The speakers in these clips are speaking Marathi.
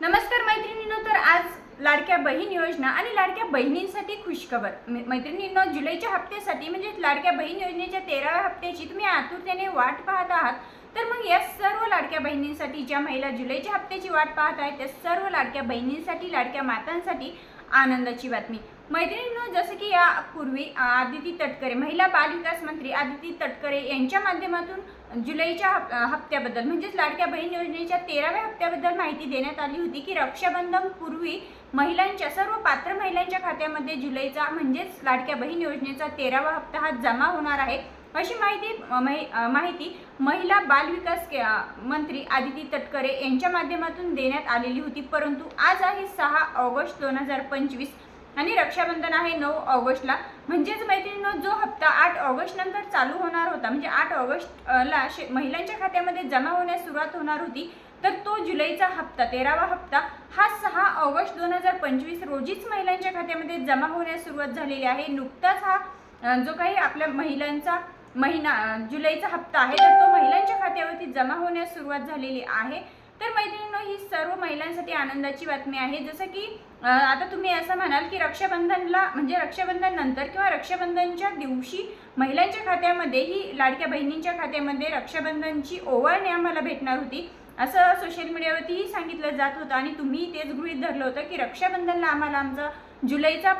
नमस्कार मैत्रिणींनो तर आज लाडक्या बहीण योजना आणि लाडक्या बहिणींसाठी खुशखबर. मैत्रिणींनो जुलैच्या हप्त्यासाठी म्हणजे लाडक्या बहीण योजनेच्या तेराव्या हप्त्याची तुम्ही आतुरतेने वाट पाहत आहात तर मग या सर्व लाडक्या बहिणींसाठी ज्या महिला जुलैच्या हप्त्याची वाट पाहत आहेत त्या सर्व लाडक्या बहिणींसाठी लाडक्या मातांसाठी आनंदाची बातमी. मैत्रिणींनो जसं की यापूर्वी आदिती तटकरे महिला बाल विकास मंत्री आदिती तटकरे यांच्या माध्यमातून जुलैच्या हप- हप्त्याबद्दल म्हणजेच लाडक्या बहीण योजनेच्या तेराव्या हप्त्याबद्दल माहिती देण्यात आली होती की रक्षाबंधन पूर्वी महिलांच्या सर्व पात्र महिलांच्या खात्यामध्ये जुलैचा म्हणजेच लाडक्या बहीण योजनेचा तेरावा हप्ता हा जमा होणार आहे. अशी माहिती महि- माहिती महिला बाल विकास के- मंत्री आदिती तटकरे यांच्या माध्यमातून देण्यात आलेली होती. परंतु आज आहे सहा ऑगस्ट दोन हजार पंचवीस. आणि रक्षाबंधन आहे नऊ ऑगस्टला. म्हणजेच मैत्रिणींनो जो हप्ता आठ ऑगस्ट नंतर चालू होणार होता म्हणजे आठ ऑगस्टला शे महिलांच्या खात्यामध्ये जमा होण्यास सुरुवात होणार होती तर तो जुलैचा हप्ता तेरावा हप्ता हा सहा ऑगस्ट दोन हजार पंचवीस रोजीच महिलांच्या खात्यामध्ये जमा होण्यास सुरुवात झालेली आहे. नुकताच हा जो काही आपल्या महिलांचा महिना जुलैचा हप्ता आहे तर तो महिलांच्या खात्यावरती जमा होण्यास सुरुवात झालेली आहे. तर मैत्रिणींनो ही सर्व महिलांसाठी आनंदाची बातमी आहे. जसं की आता तुम्ही असं म्हणाल की रक्षाबंधनला म्हणजे रक्षाबंधन नंतर किंवा रक्षाबंधनच्या दिवशी महिलांच्या खात्यामध्ये ही लाडक्या बहिणींच्या खात्यामध्ये रक्षाबंधनची ओवाळणी आम्हाला भेटणार होती. असं सोशल मीडियावरतीही सांगितलं जात होतं आणि तुम्ही तेच गृहीत धरलं होतं की रक्षाबंधनला आम्हाला आमचा जुलैचा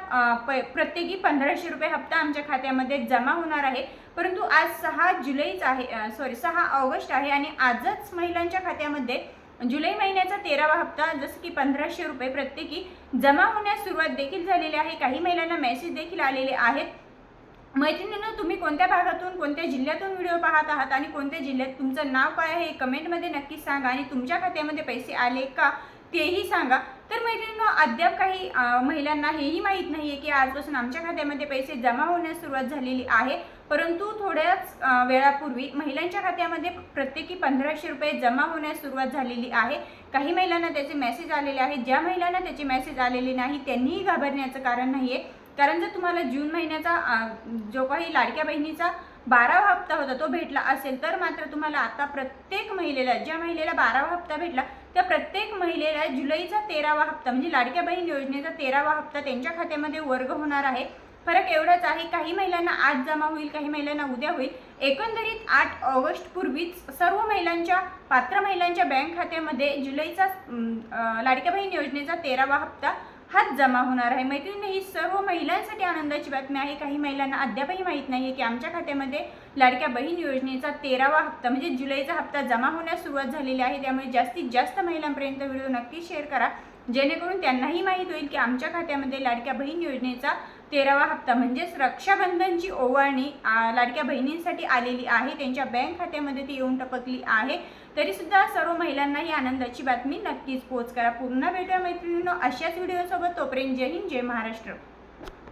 प प्रत्येकी पंधराशे रुपये हप्ता आमच्या खात्यामध्ये जमा होणार आहे. परंतु आज सहा जुलैच आहे सॉरी सहा ऑगस्ट आहे आणि आजच महिलांच्या खात्यामध्ये जुलै महिन्याचा तेरावा हप्ता जसं की पंधराशे रुपये प्रत्येकी जमा होण्यास सुरुवात देखील झालेली आहे. काही महिलांना मेसेज देखील आलेले आहेत. मैत्रिणींनो तुम्ही कोणत्या भागातून कोणत्या जिल्ह्यातून व्हिडिओ पाहत आहात आणि कोणत्या जिल्ह्यात तुमचं नाव काय आहे कमेंटमध्ये नक्कीच सांगा आणि तुमच्या खात्यामध्ये पैसे आले का तेही सांगा. तर मैत्रिणींनो अद्याप काही महिलांना हेही माहीत नाही आहे की आजपासून आमच्या खात्यामध्ये पैसे जमा होण्यास सुरुवात झालेली आहे. परंतु थोड्याच वेळापूर्वी महिलांच्या खात्यामध्ये प्रत्येकी पंधराशे रुपये जमा होण्यास सुरुवात झालेली आहे. काही महिलांना त्याचे मेसेज आलेले आहेत. ज्या महिलांना त्याचे मेसेज आलेले नाही त्यांनीही घाबरण्याचं कारण नाही आहे कारण जर तुम्हाला जून महिन्याचा जो काही लाडक्या बहिणीचा बारावा हप्ता होता तो भेटला असेल तर मात्र तुम्हाला आता प्रत्येक महिलेला ज्या महिलेला बारावा हप्ता भेटला त्या प्रत्येक महिलेला जुलैचा तेरावा हप्ता म्हणजे लाडक्या बहीण योजनेचा तेरावा हप्ता त्यांच्या खात्यामध्ये वर्ग होणार आहे. फरक एवढाच आहे काही महिलांना आज जमा होईल काही महिलांना उद्या होईल. एकंदरीत आठ ऑगस्ट पूर्वीच सर्व महिलांच्या पात्र महिलांच्या बँक खात्यामध्ये जुलैचा लाडक्या बहीण योजनेचा तेरावा हप्ता हात जमा होणार आहे. मैत्रिणी ही सर्व महिलांसाठी आनंदाची बातमी आहे. काही महिलांना अद्यापही माहीत नाही आहे की आमच्या खात्यामध्ये लाडक्या बहीण योजनेचा तेरावा हप्ता म्हणजे जुलैचा हप्ता जमा होण्यास सुरुवात झालेली आहे. त्यामुळे जास्तीत जास्त महिलांपर्यंत व्हिडिओ नक्की शेअर करा. जेणेकरून त्यांनाही माहीत होईल की आमच्या खात्यामध्ये लाडक्या बहीण योजनेचा तेरावा हप्ता म्हणजेच रक्षाबंधनची ओवाळणी आ, लाडक्या बहिणींसाठी आलेली आहे. त्यांच्या बँक खात्यामध्ये ती येऊन टपकली आहे. तरीसुद्धा सर्व महिलांना ही आनंदाची बातमी नक्कीच पोच करा. पूर्ण भेटूया मैत्रिणींनो. अशाच व्हिडिओसोबत तोपर्यंत जय हिंद जय महाराष्ट्र.